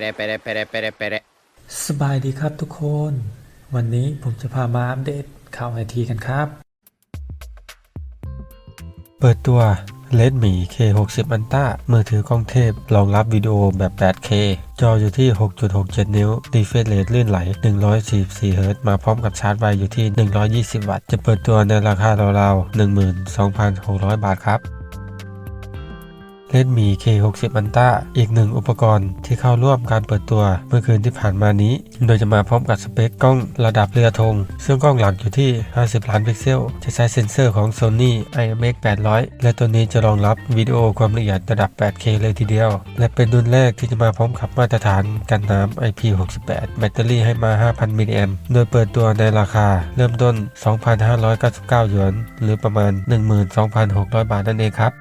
Pere, pere, pere, pere, pere. สบายดีครับทุกคน วันนี้ผมจะพามาอัปเดตข่าวไอทีกันครับ เปิดตัว Redmi K60 Ultra มือถือกล้องเทพรองรับวิดีโอแบบ 8K จออยู่ที่ 6.67 นิ้ว refresh rate ลื่นไหล 144 Hz มาพร้อมกับชาร์จไวอยู่ที่ 120 วัตต์ จะเปิดตัวในราคาราวๆ12,600 บาทครับ Redmi K60 Ultra อีกหนึ่งอุปกรณ์ที่เข้าร่วมการเปิดตัวเมื่อคืนที่ผ่านมานี้ โดยจะมาพร้อมกับสเปคกล้องระดับเรือธงซึ่งกล้องหลักอยู่ที่ 50 ล้านพิกเซล จะใช้เซ็นเซอร์ของ Sony IMX 800 และตัวนี้จะรองรับวิดีโอความละเอียดระดับ 8K เลยทีเดียว และเป็นรุ่นแรกที่จะมาพร้อมกับมาตรฐานกันน้ำ IP68 แบตเตอรี่ให้มา 5,000 มิลลิแอมป์โดยเปิดตัวในราคาเริ่มต้น 2,599 หยวน หรือประมาณ 12,600 บาทนั่นเองครับ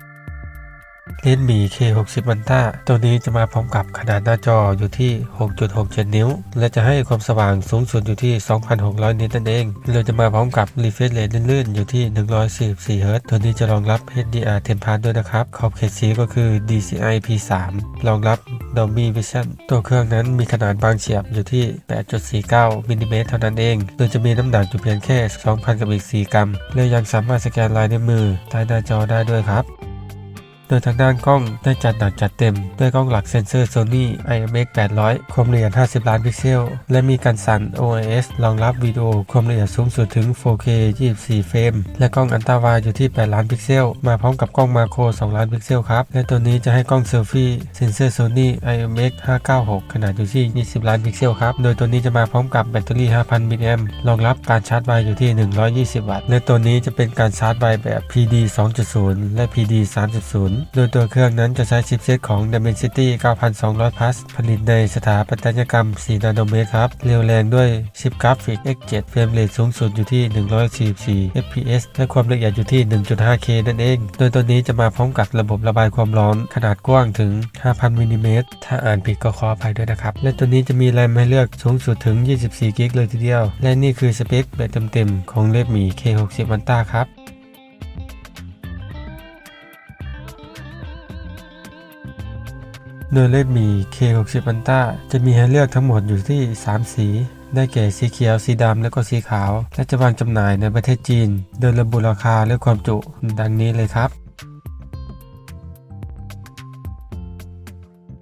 Redmi K60 Ultra ตัวนี้จะมาพร้อมกับขนาดหน้าจออยู่ที่ 6.67 นิ้ว และจะให้ความสว่างสูงสุดอยู่ที่ 2,600 นิตนั่นเองเราจะมาพร้อมกับ refresh rate ลื่นๆ อยู่ที่ 144 Hz ตัวนี้จะรองรับ HDR 10 Plus ด้วยนะครับ ขอบเขตสีก็คือ DCI P3 รองรับ Dolby Vision ตัวเครื่องนั้นมีขนาดบางเฉียบอยู่ที่ 8.49มิลลิเมตรเท่านั้นเอง โดยจะมีน้ำหนักอยู่เพียงแค่ 2,000 กับอีก 4 กรัม และยังสามารถสแกนลายนิ้วมือใต้หน้าจอได้ด้วยครับ โดยทางด้านกล้องได้จัดหนักจัดเต็ม ด้วยกล้องหลักเซ็นเซอร์ Sony IMX 800ความละเอียด 50 ล้านพิกเซล และมีการสั่น OIS รองรับวิดีโอความละเอียดสูงสุดถึง 4K 24 เฟรม และกล้องอันตราไวอยู่ที่ 8 ล้านพิกเซล มาพร้อมกับกล้องมาโคร 2 ล้านพิกเซลครับ และตัวนี้จะให้กล้องเซลฟี่เซ็นเซอร์ Sony IMX 596 ขนาดอยู่ที่ 20 ล้านพิกเซลครับ โดยตัวนี้จะมาพร้อมกับแบตเตอรี่ 5,000 มิลลิแอมป์รองรับการชาร์จไวอยู่ที่ 120 วัตต์ และตัวนี้จะเป็นการชาร์จไวแบบ PD 2.0 และ PD 3.0โดยตัวเครื่องนั้นจะใช้ชิปเซตของ Dimensity 9200 Plus ผลิตในสถาปัตยกรรม 4 นาโนเมตรครับ เร็วแรงด้วยชิปกราฟิก X7 เฟรมเรทสูงสุดอยู่ที่ 144 fps และความละเอียดอยู่ที่ 1.5K นั่นเอง โดยตัวนี้จะมาพร้อมกับระบบระบายความร้อนขนาดกว้างถึง 5,000มิลลิเมตรถ้าอ่านผิดก็ขออภัยด้วยนะครับ และตัวนี้จะมีแรมให้เลือกสูงสุดถึง 24 กิกเลยทีเดียว และนี่คือสเปคแบบเต็มๆของ Redmi K60 Ultra ครับ โดย Redmi K60 Ultra จะมีให้เลือกทั้งหมดอยู่ที่ 3 สีได้แก่สีเขียว สีดำ และก็สีขาว และจะวางจำหน่ายในประเทศจีน โดยระบุราคาและความจุ ดังนี้เลยครับ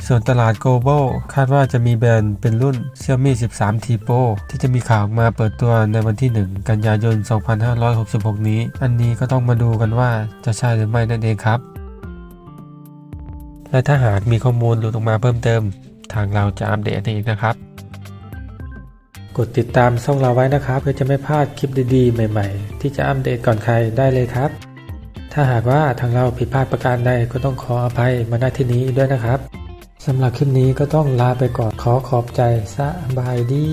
ส่วนตลาด global คาดว่าจะมีแบรนด์เป็นรุ่น Xiaomi 13 T Pro ที่จะมีข่าวออกมาเปิดตัวในวันที่ 1 กันยายน 2566 นี้ อันนี้ก็ต้องมาดูกันว่าจะใช่หรือไม่นั่นเองครับ และถ้าหากมีข้อมูลหลุดออกมาเพิ่มเติม ทางเราจะอัปเดตให้อีกนะครับ กดติดตามช่องเราไว้นะครับเพื่อจะไม่พลาดคลิปดีๆ ใหม่ๆ ที่จะอัปเดตก่อนใครได้เลยครับ ถ้าหากว่าทางเราผิดพลาดประการใดก็ต้องขออภัยมาณที่นี้ด้วยนะครับสำหรับคลิปนี้ก็ต้องลาไปก่อนขอขอบใจสบายดี